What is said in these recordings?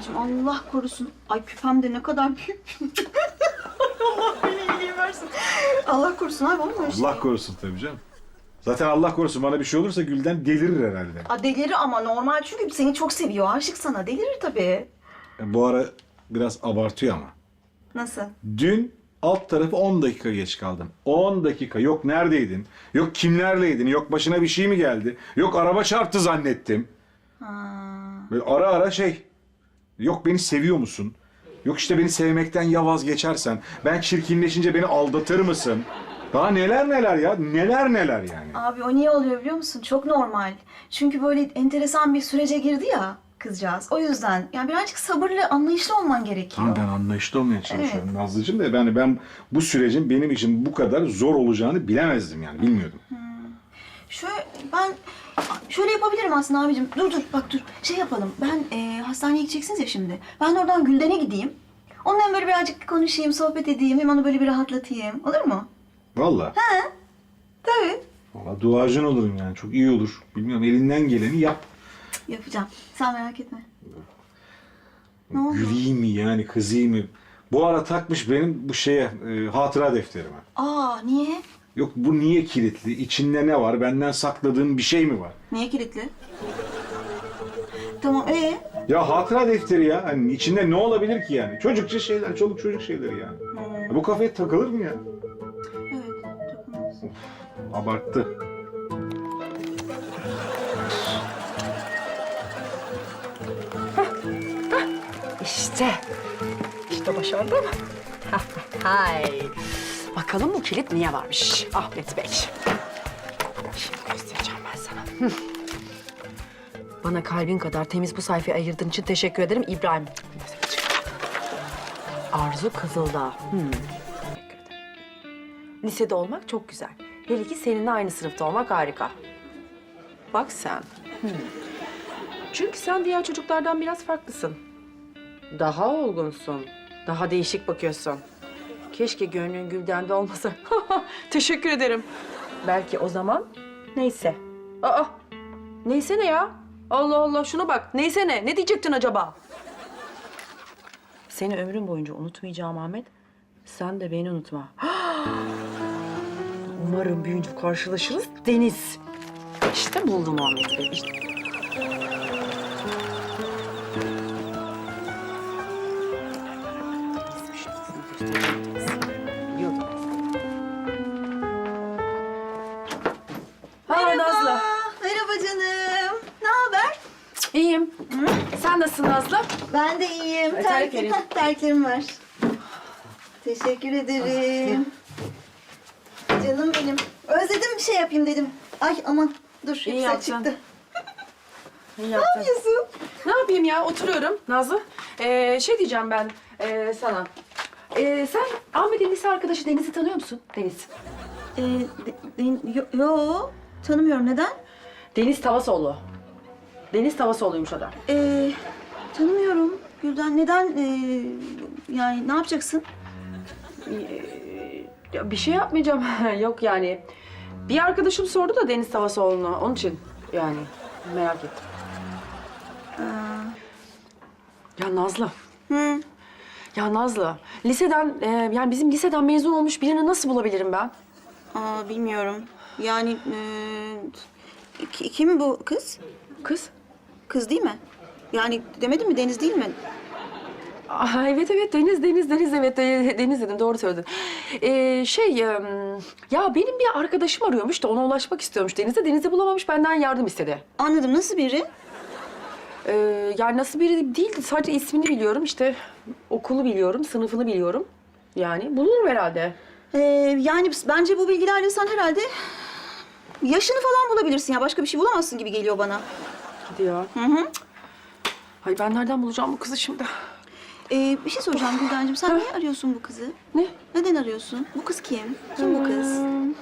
abicim Allah korusun. Ay küpem de ne kadar büyük. Allah beni iyiliği versin. Allah korusun abi olur mu öyle şey? Allah korusun tabii canım. Zaten Allah korusun bana bir şey olursa Gülden delirir herhalde. Aa, delir ama normal çünkü seni çok seviyor. Aşık sana. Delirir tabii. E, Bu ara biraz abartıyor ama. Nasıl? Dün alt tarafı 10 dakika geç kaldım. 10 dakika. Yok neredeydin? Yok kimlerleydin? Yok başına bir şey mi geldi? Yok araba çarptı zannettim. Böyle ara ara şey. Yok beni seviyor musun? Yok işte beni sevmekten ya vazgeçersen. Ben çirkinleşince beni aldatır mısın? Daha neler neler ya. Neler neler yani. Abi o niye oluyor biliyor musun? Çok normal. Çünkü böyle enteresan bir sürece girdi ya kızcağız. O yüzden yani birazcık sabırlı, anlayışlı olman gerekiyor. Tamam ben anlayışlı olmaya çalışıyorum Nazlıcığım da yani ben bu sürecin benim için bu kadar zor olacağını bilemezdim yani bilmiyordum. Şöyle ben şöyle yapabilirim aslında abicim. Dur dur bak dur. Şey yapalım. Ben e, hastaneye gideceksiniz ya şimdi. Ben oradan Gülden'e gideyim. Onunla hem böyle birazcık konuşayım, sohbet edeyim. Hem onu böyle bir rahatlatayım. Olur mu? Vallahi. Tabii. Valla duacın olurum yani çok iyi olur. Bilmiyorum elinden geleni yap. Yapacağım. Sen merak etme. Ne oldu? Güleyim mi yani kızayım mı? Bu ara takmış benim bu şeye e, hatıra defterime. Aa niye? Yok bu niye kilitli? İçinde ne var? Benden sakladığın bir şey mi var? Niye kilitli? Tamam ee? Ya hatıra defteri ya. Hani içinde ne olabilir ki yani? Çocukça şeyler, çoluk çocuk şeyleri yani. Ya bu kafaya takılır mı ya? Evet. Takılmaz. Abarttı. İşte. İşte başardım. Hay. Bakalım bu kilit niye varmış Ahmet Bey. Şimdi göstereceğim ben sana. Bana kalbin kadar temiz bu sayfayı ayırdığın için teşekkür ederim İbrahim. Arzu Kızıldağ. Hmm. Lisede olmak çok güzel. Hele ki seninle aynı sınıfta olmak harika. Bak sen. Hmm. Çünkü sen diğer çocuklardan biraz farklısın. Daha olgunsun. Daha değişik bakıyorsun. Keşke gönlün Gülden'de olmasa. Teşekkür ederim. Belki o zaman neyse. Aa, neyse ne ya? Allah Allah şuna bak. Neyse ne? Ne diyecektin acaba? Seni ömrüm boyunca unutmayacağım Ahmet. Sen de beni unutma. Umarım büyüyünce karşılaşırız Deniz. İşte buldum Ahmet Bey. İşte. Biliyordum. Ben de iyiyim. Ay, Terk- terliklerim. Heh, terliklerim var. Teşekkür ederim. Canım benim. Özledim bir şey yapayım dedim. Ay aman dur İyi yaptın. çıktı. İyi Ne yaptın. yapıyorsun? Ne yapayım ya? Oturuyorum Nazlı. Ee, şey diyeceğim ben ee, sana. Ee, sen Ahmet'in lise arkadaşı Deniz'i tanıyor musun? Deniz. Ee, de- de- yo, yo, tanımıyorum. Neden? Deniz Tavasoğlu. Deniz Tavasoğlu'ymuş o da. Ee, tanımıyorum. Gülden neden? ee, yani ne yapacaksın? Ya bir şey yapmayacağım. Yok yani. Bir arkadaşım sordu da Deniz Tavasoğlu'na. Onun için yani merak ettim. Ya Nazlı. Hı. Ya Nazlı. Liseden e, yani bizim liseden mezun olmuş birini nasıl bulabilirim ben? Aa, bilmiyorum. Yani ki- kim bu kız? Kız. Kız değil mi? Yani demedim mi Deniz değil mi? Aa, evet evet Deniz Deniz Deniz evet Deniz dedim doğru söyledin. Ee, şey em, ya benim bir arkadaşım arıyormuş da ona ulaşmak istiyormuş Deniz'e. Deniz'i bulamamış benden yardım istedi. Anladım. Nasıl biri? Ee, yani nasıl biri değil sadece ismini biliyorum işte okulu biliyorum sınıfını biliyorum. Yani bulurum herhalde. Ee, yani bence bu bilgilerle sen herhalde yaşını falan bulabilirsin ya. Başka bir şey bulamazsın gibi geliyor bana. Hadi ya. Hı hı. Ay ben nereden bulacağım bu kızı şimdi? Ee, bir şey soracağım Gülden'cim. Sen niye arıyorsun bu kızı? Ne? Neden arıyorsun? Bu kız kim? Kim bu kız? Hmm.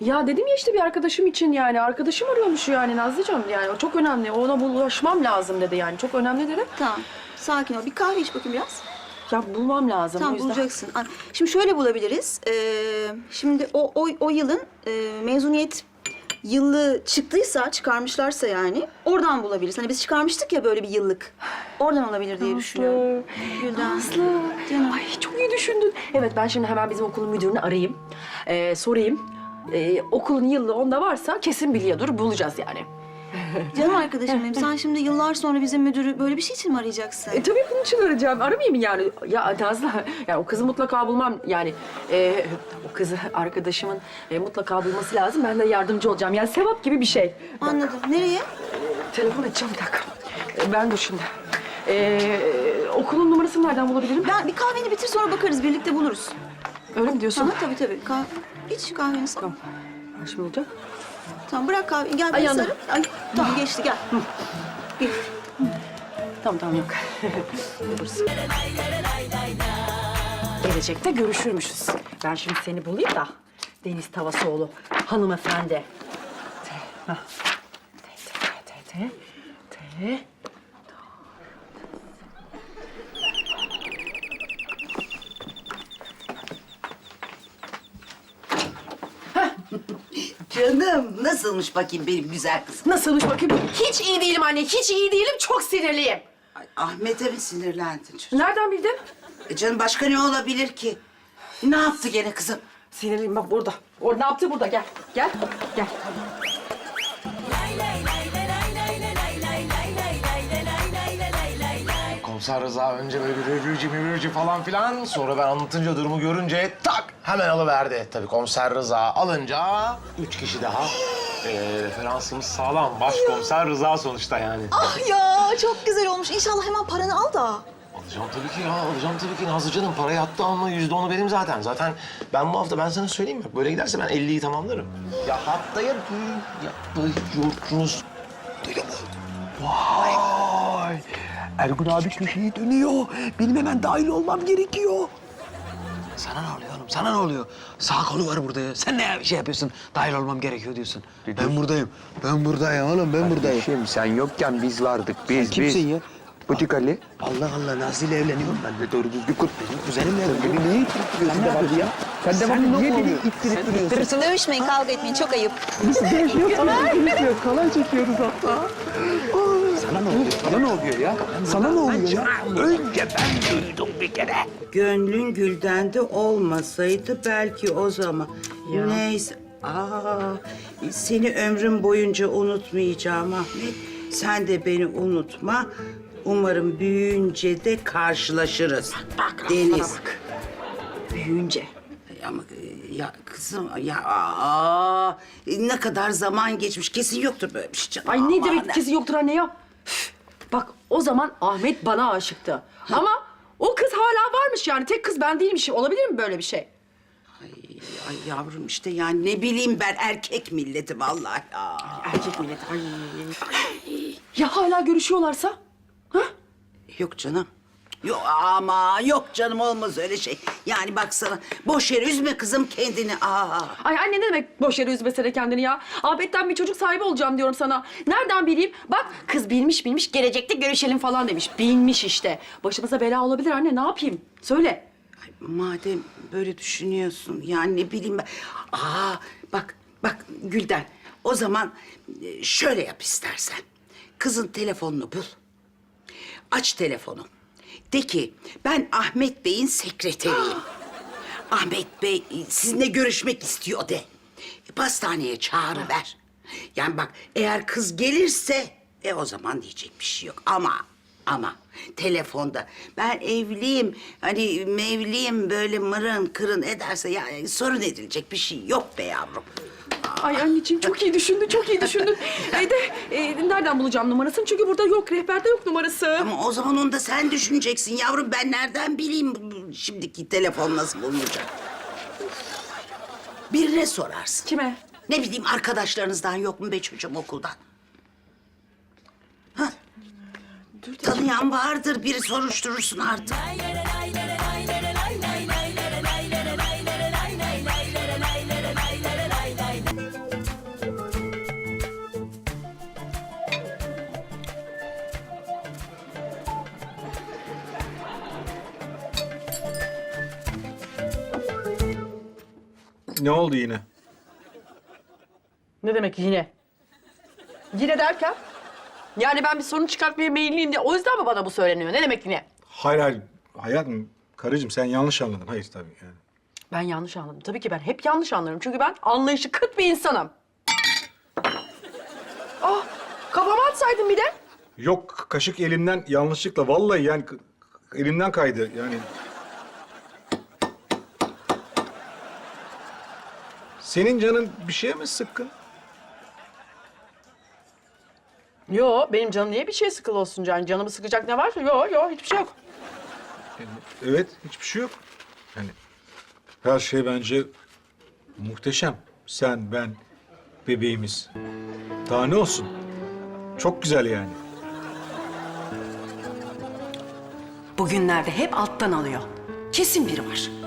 Ya dedim ya işte bir arkadaşım için yani. Arkadaşım arıyormuş yani Nazlıcığım yani. O çok önemli. Ona ulaşmam lazım dedi yani. Çok önemli dedi. Tamam. Sakin ol. Bir kahve iç bakayım biraz. Ya bulmam lazım o Tamam yüzden. bulacaksın. Ay, Şimdi şöyle bulabiliriz. Ee, şimdi o, o, o yılın e, mezuniyet yıllığı çıktıysa, çıkarmışlarsa yani oradan bulabiliriz. Hani biz çıkarmıştık ya böyle bir yıllık. Oradan olabilir diye düşünüyorum. Gülden. Aslı. Ay çok iyi düşündün. Evet ben şimdi hemen bizim okulun müdürünü arayayım. Ee, sorayım. Ee, okulun yıllığı onda varsa kesin biliyordur. Bulacağız yani. Canım arkadaşım benim. Sen şimdi yıllar sonra bizim müdürü böyle bir şey için mi arayacaksın? E tabii bunun için arayacağım. Aramayayım mı yani? Ya Nazlı, yani o kızı mutlaka bulmam. Yani e, o kızı arkadaşımın e, mutlaka bulması lazım. Ben de yardımcı olacağım. Yani sevap gibi bir şey. Anladım. Nereye? Telefon edeceğim bir dakika. E, ben dur şimdi. E, okulun numarasını nereden bulabilirim? Ben bir kahveni bitir sonra bakarız. Birlikte buluruz. Öyle mi diyorsun? Sana tabii tabii. Kah İç kahveni. Tamam. Şimdi olacak. Tamam bırak kahveyi. Gel beni yandı. sarıl. Ay, tamam geçti gel. Gel. Tamam tamam yok. Gelecekte görüşürmüşüz. Ben şimdi seni bulayım da Deniz Tavasoğlu hanımefendi. Te, ha. Te, te, te, te, te. Canım nasılmış bakayım benim güzel kızım? Nasılmış bakayım? Hiç iyi değilim anne, hiç iyi değilim. Çok sinirliyim. Ay, Ahmet'e mi sinirlendin çocuğum? Nereden bildin? E canım başka ne olabilir ki? Ne yaptı gene kızım? Sinirliyim bak burada. O ne yaptı burada? Gel, gel, gel. Komiser Rıza önce böyle bir revücü mevücü falan filan. Sonra ben anlatınca durumu görünce tak hemen alıverdi. Tabii komiser Rıza alınca üç kişi daha. Ee, referansımız sağlam. Başkomiser Rıza sonuçta yani. Ah ya çok güzel olmuş. İnşallah hemen paranı al da. Alacağım tabii ki ya, alacağım tabii ki. Nazlı canım parayı attı ama yüzde onu benim zaten. Zaten ben bu hafta ben sana söyleyeyim mi? Böyle giderse ben 50'yi tamamlarım. Ya haftaya düğün yapıyoruz. Duydun mu? Vay! Ergun abi köşeyi dönüyor. Benim hemen dahil olmam gerekiyor. Sana ne oluyor oğlum? Sana ne oluyor? Sağ kolu var burada ya. Sen ne şey yapıyorsun? Dahil olmam gerekiyor diyorsun. Ben buradayım. Ben buradayım oğlum. Ben buradayım. Kardeşim sen yokken biz vardık biz Sen kimsin biz. ya? Butik Ali. Allah Allah Nazlı ile evleniyorum ben de doğru düzgün kut. Benim kuzenimle evleniyorum. Beni niye ittirip duruyorsun devamlı ya? Sen devamlı niye beni ittirip duruyorsun? Dövüşmeyin, kavga etmeyin. Çok ayıp. Kalay çekiyoruz hatta. Sana ne oluyor? Sana ne oluyor ya? Sana ne oluyor ya? Önce ben duydum bir kere. Gönlün gülden de olmasaydı belki o zaman. Neyse. Aa, seni ömrüm boyunca unutmayacağım Ahmet. Sen de beni unutma. Umarım büyüyünce de karşılaşırız. Bak, Deniz. bana bak. Büyüyünce. Ama e, ya kızım ya aa, ne kadar zaman geçmiş kesin yoktur böyle bir şey canım. Ay ne Aman. demek kesin yoktur anne ya. Bak o zaman Ahmet bana aşıktı. Ama o kız hala varmış yani. Tek kız ben değilmişim. Olabilir mi böyle bir şey? Ay, ay yavrum işte yani ne bileyim ben erkek milleti vallahi ya. Erkek millet. Ay. Ya hala görüşüyorlarsa? Ha? Yok canım. Yok ama yok canım olmaz öyle şey. Yani baksana boş yere üzme kızım kendini. Aa. Ay anne ne demek boş yere üzmesene kendini ya. Ahmet'ten bir çocuk sahibi olacağım diyorum sana. Nereden bileyim? Bak kız bilmiş bilmiş gelecekte görüşelim falan demiş. Bilmiş işte. Başımıza bela olabilir anne ne yapayım? Söyle. Ay, madem böyle düşünüyorsun yani ne bileyim ben. Aa bak bak Gülden o zaman e, şöyle yap istersen. Kızın telefonunu bul. Aç telefonu. De ki ben Ahmet Bey'in sekreteriyim. Ahmet Bey e, sizinle görüşmek istiyor de. E, Pastaneye çağırıver. Yani bak eğer kız gelirse e o zaman diyecek bir şey yok. Ama ama telefonda ben evliyim hani mevliyim böyle mırın kırın ederse yani sorun edilecek bir şey yok be yavrum. Ay anneciğim çok iyi düşündün, çok iyi düşündün. E de e, nereden bulacağım numarasını? Çünkü burada yok, rehberde yok numarası. Ama o zaman onu da sen düşüneceksin yavrum. Ben nereden bileyim bu- bu şimdiki telefon nasıl bulunacak? Birine sorarsın. Kime? Ne bileyim arkadaşlarınızdan yok mu be çocuğum okuldan? Ha? Tanıyan vardır biri soruşturursun artık. Ne oldu yine? Ne demek yine? Yine derken? Yani ben bir sorun çıkartmaya meyilliyim diye o yüzden mi bana bu söyleniyor? Ne demek yine? Hayır hayır. Hayatım, karıcığım sen yanlış anladın. Hayır tabii yani. Ben yanlış anladım. Tabii ki ben hep yanlış anlarım. Çünkü ben anlayışı kıt bir insanım. Ah, kafama atsaydın bir de. Yok kaşık elimden yanlışlıkla vallahi yani k- k- elimden kaydı yani. Senin canın bir şeye mi sıkkın? Yo, benim canım niye bir şey sıkılı olsun can? Canımı sıkacak ne var? Yo, yo, hiçbir şey yok. Evet hiçbir şey yok. Yani her şey bence muhteşem. Sen, ben, bebeğimiz. Daha ne olsun? Çok güzel yani. Bugünlerde hep alttan alıyor. Kesin biri var.